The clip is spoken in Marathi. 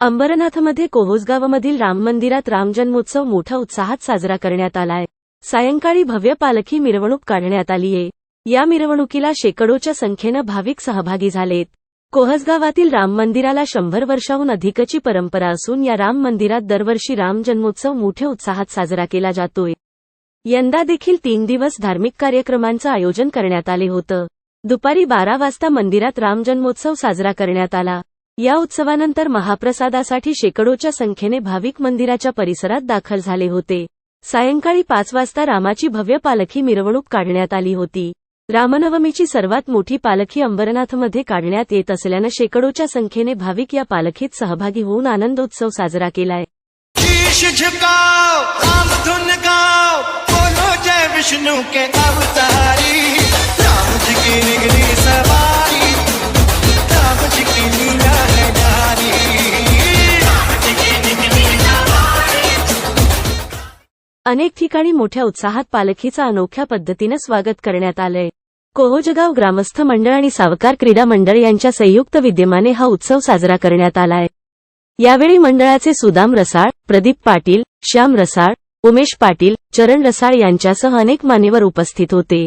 अंबरनाथमध्ये कोहोसगावमधील राम मंदिरात राम जन्मोत्सव मोठ्या उत्साहात साजरा करण्यात आलाय. सायंकाळी भव्य पालखी मिरवणूक काढण्यात आलीये या मिरवणुकीला शेकडोच्या संख्येनं भाविक सहभागी झालेत. कोहसगावातील राम मंदिराला शंभर वर्षाहून अधिकची परंपरा असून या राम मंदिरात दरवर्षी राम जन्मोत्सव मोठ्या उत्साहात साजरा केला जातोय. यंदा देखील तीन दिवस धार्मिक कार्यक्रमांचं आयोजन करण्यात आले होतं. दुपारी बारा वाजता मंदिरात राम जन्मोत्सव साजरा करण्यात आला. या उत्सवानंतर महाप्रसादासाठी शेकडोच्या संख्येने भाविक मंदिराच्या परिसरात दाखल झाले होते. सायंकाळी पाच वाजता रामाची भव्य पालखी मिरवणूक काढण्यात आली होती. रामनवमीची सर्वात मोठी पालखी अंबरनाथमध्ये काढण्यात येत असल्यानं शेकडोच्या संख्येने भाविक या पालखीत सहभागी होऊन आनंदोत्सव साजरा केलाय. विष्णू के अनेक ठिकाणी मोठ्या उत्साहात पालखीचं अनोख्या पद्धतीनं स्वागत करण्यात आलंय. कोहोजगाव ग्रामस्थ मंडळ आणि सावकार क्रीडा मंडळ यांच्या संयुक्त विद्यमाने हा उत्सव साजरा करण्यात आलाय. यावेळी मंडळाचे सुदाम रसाळ प्रदीप पाटील श्याम रसाळ उमेश पाटील चरण रसाळ यांच्यासह अनेक मान्यवर उपस्थित होते.